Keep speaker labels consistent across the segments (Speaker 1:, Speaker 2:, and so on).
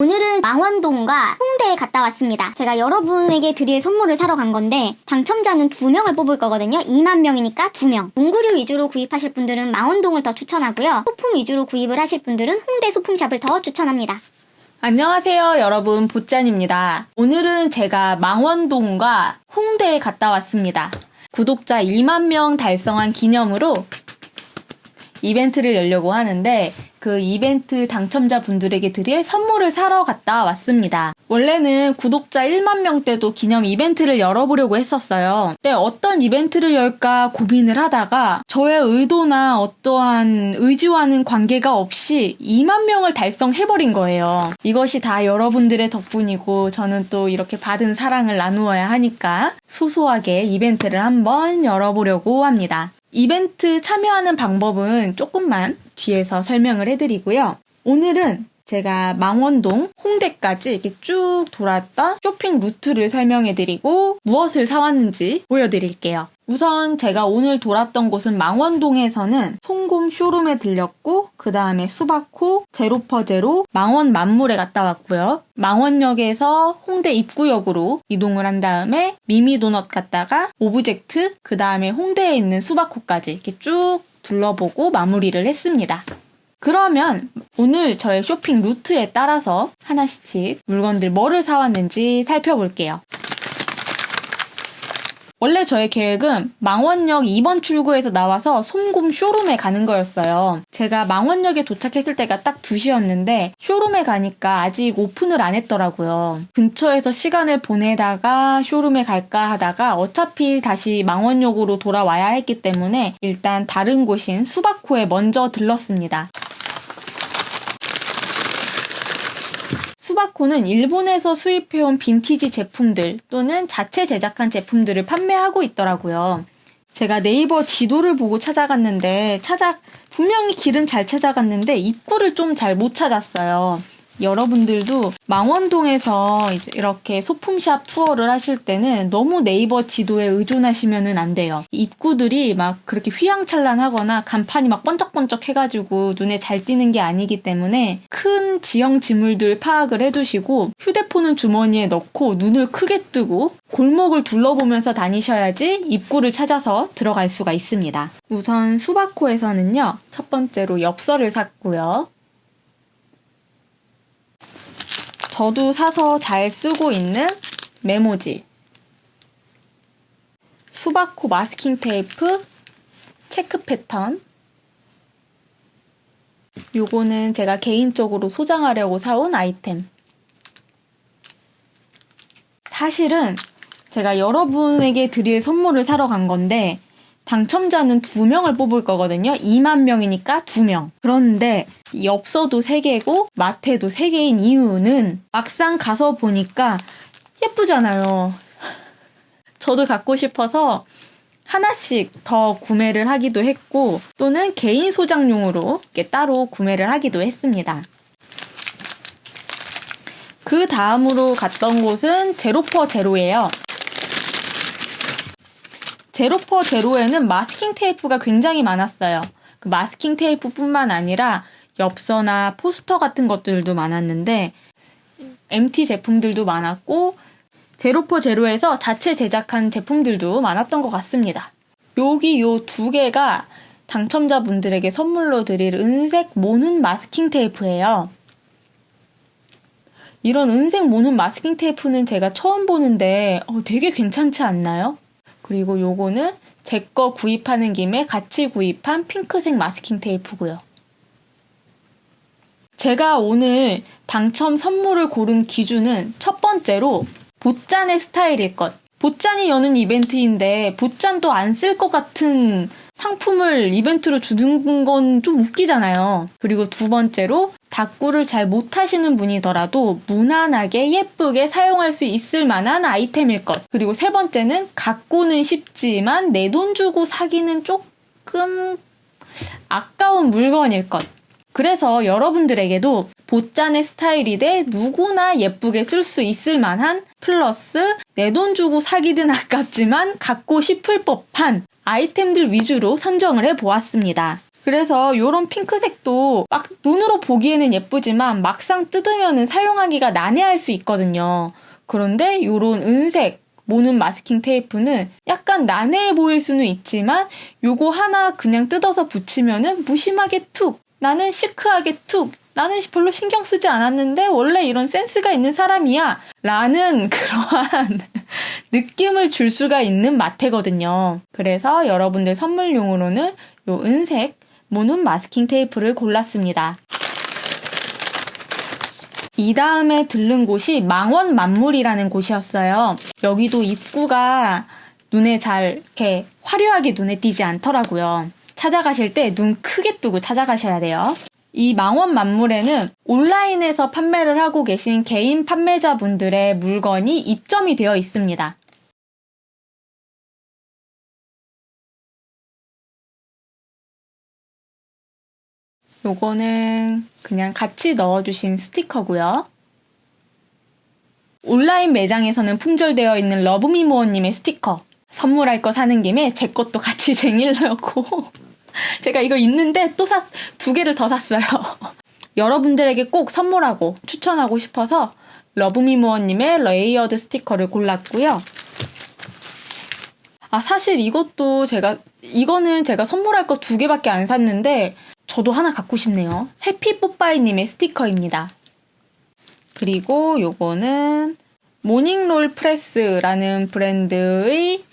Speaker 1: 오늘은 망원동과 홍대에 갔다 왔습니다. 제가 여러분에게 드릴 선물을 사러 간 건데 당첨자는 두 명을 뽑을 거거든요. 2만 명이니까 두 명. 문구류 위주로 구입하실 분들은 망원동을 더 추천하고요. 소품 위주로 구입을 하실 분들은 홍대 소품샵을 더 추천합니다.
Speaker 2: 안녕하세요, 여러분. 보짠입니다. 오늘은 제가 망원동과 홍대에 갔다 왔습니다. 구독자 2만 명 달성한 기념으로 이벤트를 열려고 하는데 그 이벤트 당첨자 분들에게 드릴 선물을 사러 갔다 왔습니다. 원래는 구독자 1만 명 때도 기념 이벤트를 열어보려고 했었어요. 근데 어떤 이벤트를 열까 고민을 하다가 저의 의도나 어떠한 의지와는 관계가 없이 2만 명을 달성해버린 거예요. 이것이 다 여러분들의 덕분이고 저는 또 이렇게 받은 사랑을 나누어야 하니까 소소하게 이벤트를 한번 열어보려고 합니다. 이벤트 참여하는 방법은 조금만 뒤에서 설명을 해드리고요. 오늘은 제가 망원동, 홍대까지 이렇게 쭉 돌았던 쇼핑 루트를 설명해드리고 무엇을 사왔는지 보여드릴게요. 우선 제가 오늘 돌았던 곳은 망원동에서는 송금 쇼룸에 들렸고 그 다음에 수박호, 제로퍼제로, 망원 만물에 갔다 왔고요. 망원역에서 홍대 입구역으로 이동을 한 다음에 미미도넛 갔다가 오브젝트, 그 다음에 홍대에 있는 수박호까지 이렇게 쭉 둘러보고 마무리를 했습니다. 그러면 오늘 저의 쇼핑 루트에 따라서 하나씩 물건들 뭐를 사왔는지 살펴볼게요. 원래 저의 계획은 망원역 2번 출구에서 나와서 솜곰 쇼룸에 가는 거였어요. 제가 망원역에 도착했을 때가 딱 2시였는데 쇼룸에 가니까 아직 오픈을 안 했더라고요. 근처에서 시간을 보내다가 쇼룸에 갈까 하다가 어차피 다시 망원역으로 돌아와야 했기 때문에 일단 다른 곳인 수박호에 먼저 들렀습니다. 수바코는 일본에서 수입해온 빈티지 제품들 또는 자체 제작한 제품들을 판매하고 있더라고요. 제가 네이버 지도를 보고 찾아갔는데 찾아 분명히 길은 잘 찾아갔는데 입구를 좀 잘 못 찾았어요. 여러분들도 망원동에서 이렇게 소품샵 투어를 하실 때는 너무 네이버 지도에 의존하시면은 안 돼요. 입구들이 막 그렇게 휘황찬란하거나 간판이 막 번쩍번쩍 해가지고 눈에 잘 띄는 게 아니기 때문에 큰 지형 지물들 파악을 해두시고 휴대폰은 주머니에 넣고 눈을 크게 뜨고 골목을 둘러보면서 다니셔야지 입구를 찾아서 들어갈 수가 있습니다. 우선 수바코에서는요, 첫 번째로 엽서를 샀고요. 저도 사서 잘 쓰고 있는 메모지. 수바코 마스킹 테이프, 체크 패턴. 요거는 제가 개인적으로 소장하려고 사온 아이템. 사실은 제가 여러분에게 드릴 선물을 사러 간 건데, 당첨자는 두 명을 뽑을 거거든요. 2만 명이니까 두 명. 그런데 엽서도 세 개고 마테도 세 개인 이유는 막상 가서 보니까 예쁘잖아요. 저도 갖고 싶어서 하나씩 더 구매를 하기도 했고 또는 개인 소장용으로 따로 구매를 하기도 했습니다. 그 다음으로 갔던 곳은 제로퍼 제로예요. 제로퍼 제로에는 마스킹 테이프가 굉장히 많았어요. 그 마스킹 테이프뿐만 아니라 엽서나 포스터 같은 것들도 많았는데 MT 제품들도 많았고 제로퍼 제로에서 자체 제작한 제품들도 많았던 것 같습니다. 여기 요 두 개가 당첨자분들에게 선물로 드릴 은색 모는 마스킹 테이프예요. 이런 은색 모는 마스킹 테이프는 제가 처음 보는데 어, 되게 괜찮지 않나요? 그리고 요거는 제 거 구입하는 김에 같이 구입한 핑크색 마스킹 테이프고요. 제가 오늘 당첨 선물을 고른 기준은 첫 번째로 보짠의 스타일일 것. 보짠이 여는 이벤트인데 보짠도 안 쓸 것 같은 상품을 이벤트로 주는 건 좀 웃기잖아요. 그리고 두 번째로 다꾸를 잘 못하시는 분이더라도 무난하게 예쁘게 사용할 수 있을 만한 아이템일 것. 그리고 세 번째는 갖고는 쉽지만 내 돈 주고 사기는 조금 아까운 물건일 것. 그래서 여러분들에게도 보짠의 스타일이되 누구나 예쁘게 쓸 수 있을 만한 플러스 내 돈 주고 사기든 아깝지만 갖고 싶을 법한 아이템들 위주로 선정을 해 보았습니다. 그래서 이런 핑크색도 막 눈으로 보기에는 예쁘지만 막상 뜯으면 사용하기가 난해할 수 있거든요. 그런데 이런 은색 모는 마스킹 테이프는 약간 난해해 보일 수는 있지만 요거 하나 그냥 뜯어서 붙이면은 무심하게 툭 나는 시크하게 툭 나는 별로 신경 쓰지 않았는데 원래 이런 센스가 있는 사람이야 라는 그러한 느낌을 줄 수가 있는 마테거든요. 그래서 여러분들 선물용으로는 요 은색 모눈 마스킹 테이프를 골랐습니다. 이 다음에 들른 곳이 망원 만물이라는 곳이었어요. 여기도 입구가 눈에 잘 이렇게 화려하게 눈에 띄지 않더라고요. 찾아가실 때 눈 크게 뜨고 찾아가셔야 돼요. 이 망원 만물에는 온라인에서 판매를 하고 계신 개인 판매자분들의 물건이 입점이 되어 있습니다. 요거는 그냥 같이 넣어주신 스티커고요. 온라인 매장에서는 품절되어 있는 러브미모어님의 스티커. 선물할 거 사는 김에 제 것도 같이 쟁이려고 제가 이거 있는데 또 샀, 두 개를 더 샀어요. 여러분들에게 꼭 선물하고 추천하고 싶어서 러브미모어님의 레이어드 스티커를 골랐고요. 아, 사실 이것도 제가, 이거는 제가 선물할 거 두 개밖에 안 샀는데, 저도 하나 갖고 싶네요. 해피뽀빠이님의 스티커입니다. 그리고 요거는 모닝롤 프레스라는 브랜드의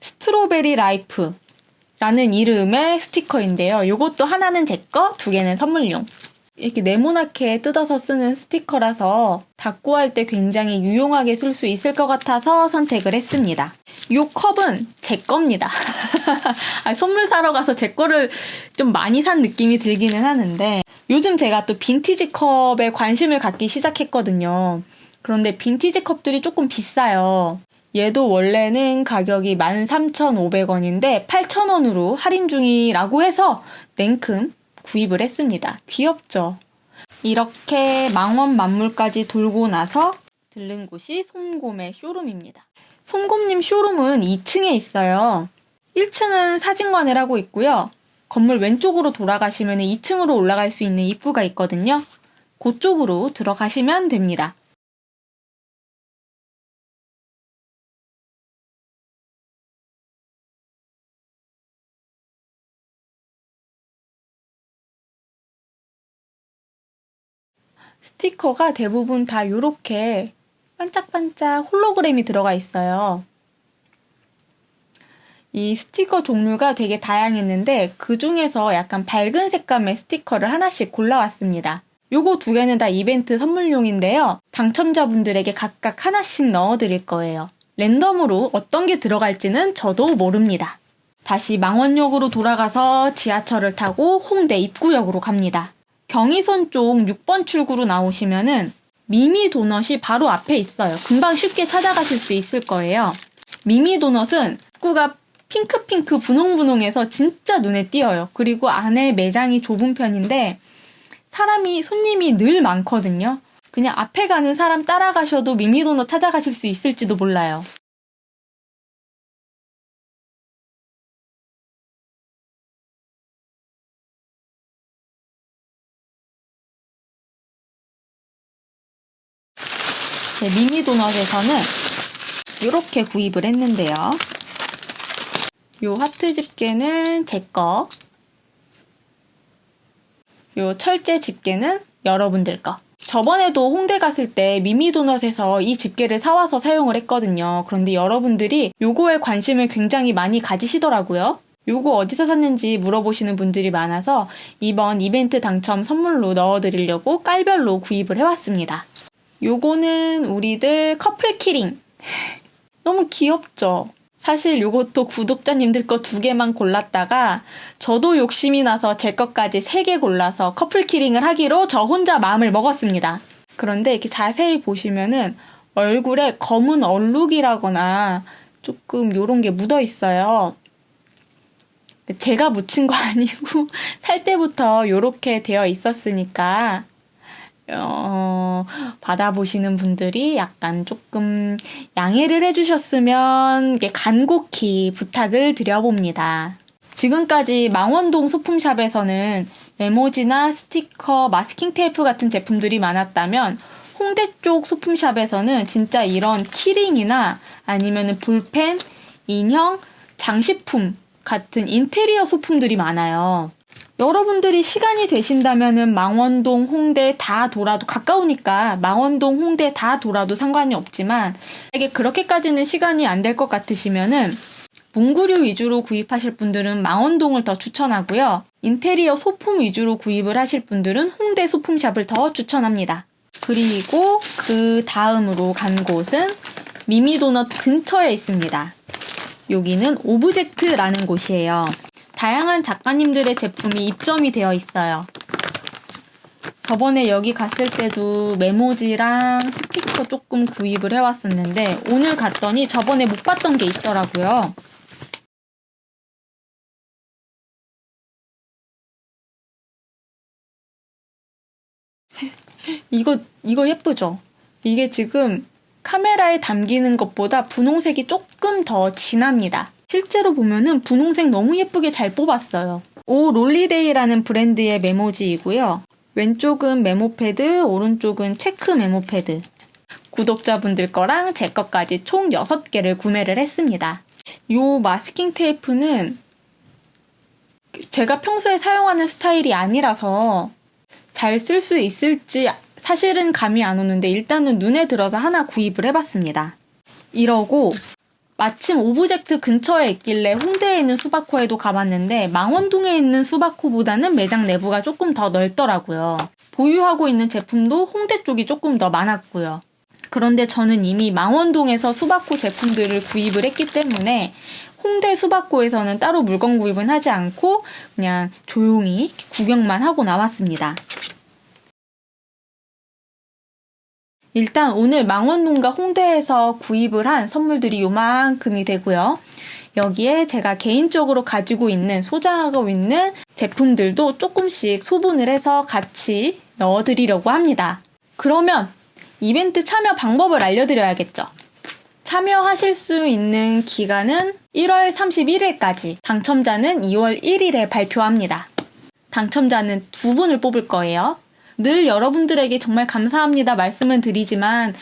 Speaker 2: 스트로베리 라이프 라는 이름의 스티커인데요. 요것도 하나는 제 거, 두 개는 선물용. 이렇게 네모나게 뜯어서 쓰는 스티커라서 닦고 할 때 굉장히 유용하게 쓸 수 있을 것 같아서 선택을 했습니다. 요 컵은 제 겁니다. 아니, 선물 사러 가서 제 거를 좀 많이 산 느낌이 들기는 하는데 요즘 제가 또 빈티지 컵에 관심을 갖기 시작했거든요. 그런데 빈티지 컵들이 조금 비싸요. 얘도 원래는 가격이 13,500원인데 8,000원으로 할인 중이라고 해서 냉큼 구입을 했습니다. 귀엽죠? 이렇게 망원 만물까지 돌고 나서 들른 곳이 솜곰의 쇼룸입니다. 솜곰님 쇼룸은 2층에 있어요. 1층은 사진관을 하고 있고요. 건물 왼쪽으로 돌아가시면 2층으로 올라갈 수 있는 입구가 있거든요. 그쪽으로 들어가시면 됩니다. 스티커가 대부분 다 이렇게 반짝반짝 홀로그램이 들어가 있어요. 이 스티커 종류가 되게 다양했는데 그 중에서 약간 밝은 색감의 스티커를 하나씩 골라왔습니다. 요거 두 개는 다 이벤트 선물용인데요. 당첨자분들에게 각각 하나씩 넣어드릴 거예요. 랜덤으로 어떤 게 들어갈지는 저도 모릅니다. 다시 망원역으로 돌아가서 지하철을 타고 홍대 입구역으로 갑니다. 경의선 쪽 6번 출구로 나오시면은 미미 도넛이 바로 앞에 있어요. 금방 쉽게 찾아가실 수 있을 거예요. 미미 도넛은 입구가 핑크핑크 분홍분홍해서 진짜 눈에 띄어요. 그리고 안에 매장이 좁은 편인데 사람이 손님이 늘 많거든요. 그냥 앞에 가는 사람 따라가셔도 미미 도넛 찾아가실 수 있을지도 몰라요. 미미 도넛에서는 이렇게 구입을 했는데요. 요 하트 집게는 제 거. 요 철제 집게는 여러분들 거. 저번에도 홍대 갔을 때 미미도넛에서 이 집게를 사와서 사용을 했거든요. 그런데 여러분들이 요거에 관심을 굉장히 많이 가지시더라고요. 요거 어디서 샀는지 물어보시는 분들이 많아서 이번 이벤트 당첨 선물로 넣어드리려고 깔별로 구입을 해왔습니다. 요거는 우리들 커플 키링. 너무 귀엽죠? 사실 요것도 구독자님들 거 두 개만 골랐다가 저도 욕심이 나서 제 것까지 세 개 골라서 커플 키링을 하기로 저 혼자 마음을 먹었습니다. 그런데 이렇게 자세히 보시면은 얼굴에 검은 얼룩이라거나 조금 요런 게 묻어 있어요. 제가 묻힌 거 아니고 살 때부터 요렇게 되어 있었으니까 어, 받아보시는 분들이 약간 조금 양해를 해주셨으면 간곡히 부탁을 드려봅니다. 지금까지 망원동 소품샵에서는 메모지나 스티커, 마스킹 테이프 같은 제품들이 많았다면 홍대 쪽 소품샵에서는 진짜 이런 키링이나 아니면 볼펜, 인형, 장식품 같은 인테리어 소품들이 많아요. 여러분들이 시간이 되신다면은 망원동, 홍대 다 돌아도 가까우니까 망원동, 홍대 다 돌아도 상관이 없지만 이게 그렇게까지는 시간이 안 될 것 같으시면은 문구류 위주로 구입하실 분들은 망원동을 더 추천하고요. 인테리어 소품 위주로 구입을 하실 분들은 홍대 소품샵을 더 추천합니다. 그리고 그 다음으로 간 곳은 미미도넛 근처에 있습니다. 여기는 오브젝트라는 곳이에요. 다양한 작가님들의 제품이 입점이 되어 있어요. 저번에 여기 갔을 때도 메모지랑 스티커 조금 구입을 해왔었는데 오늘 갔더니 저번에 못 봤던 게 있더라고요. 이거 이거 예쁘죠? 이게 지금 카메라에 담기는 것보다 분홍색이 조금 더 진합니다. 실제로 보면은 분홍색 너무 예쁘게 잘 뽑았어요. 오 롤리데이라는 브랜드의 메모지이고요. 왼쪽은 메모패드, 오른쪽은 체크 메모패드. 구독자분들 거랑 제 것까지 총 6개를 구매를 했습니다. 요 마스킹 테이프는 제가 평소에 사용하는 스타일이 아니라서 잘 쓸 수 있을지 사실은 감이 안 오는데 일단은 눈에 들어서 하나 구입을 해봤습니다. 이러고 마침 오브젝트 근처에 있길래 홍대에 있는 수박코에도 가봤는데 망원동에 있는 수박코보다는 매장 내부가 조금 더 넓더라고요. 보유하고 있는 제품도 홍대 쪽이 조금 더 많았고요. 그런데 저는 이미 망원동에서 수박코 제품들을 구입을 했기 때문에 홍대 수박코에서는 따로 물건 구입은 하지 않고 그냥 조용히 구경만 하고 나왔습니다. 일단 오늘 망원동과 홍대에서 구입을 한 선물들이 요만큼이 되고요. 여기에 제가 개인적으로 가지고 있는 소장하고 있는 제품들도 조금씩 소분을 해서 같이 넣어드리려고 합니다. 그러면 이벤트 참여 방법을 알려드려야겠죠. 참여하실 수 있는 기간은 1월 31일까지, 당첨자는 2월 1일에 발표합니다. 당첨자는 두 분을 뽑을 거예요. 늘 여러분들에게 정말 감사합니다 말씀은 드리지만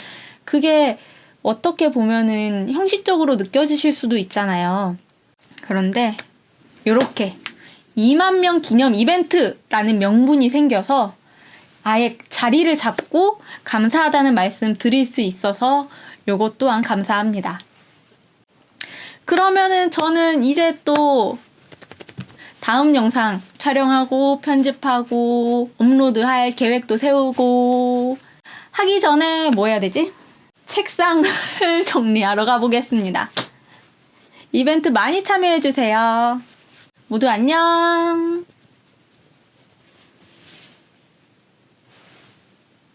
Speaker 2: 그게 어떻게 보면은 형식적으로 느껴지실 수도 있잖아요. 그런데 이렇게 2만 명 기념 이벤트라는 명분이 생겨서 아예 자리를 잡고 감사하다는 말씀 드릴 수 있어서 요것 또한 감사합니다. 그러면은 저는 이제 또 다음 영상 촬영하고 편집하고 업로드할 계획도 세우고 하기 전에 뭐 해야 되지? 책상을 정리하러 가보겠습니다. 이벤트 많이 참여해주세요. 모두 안녕!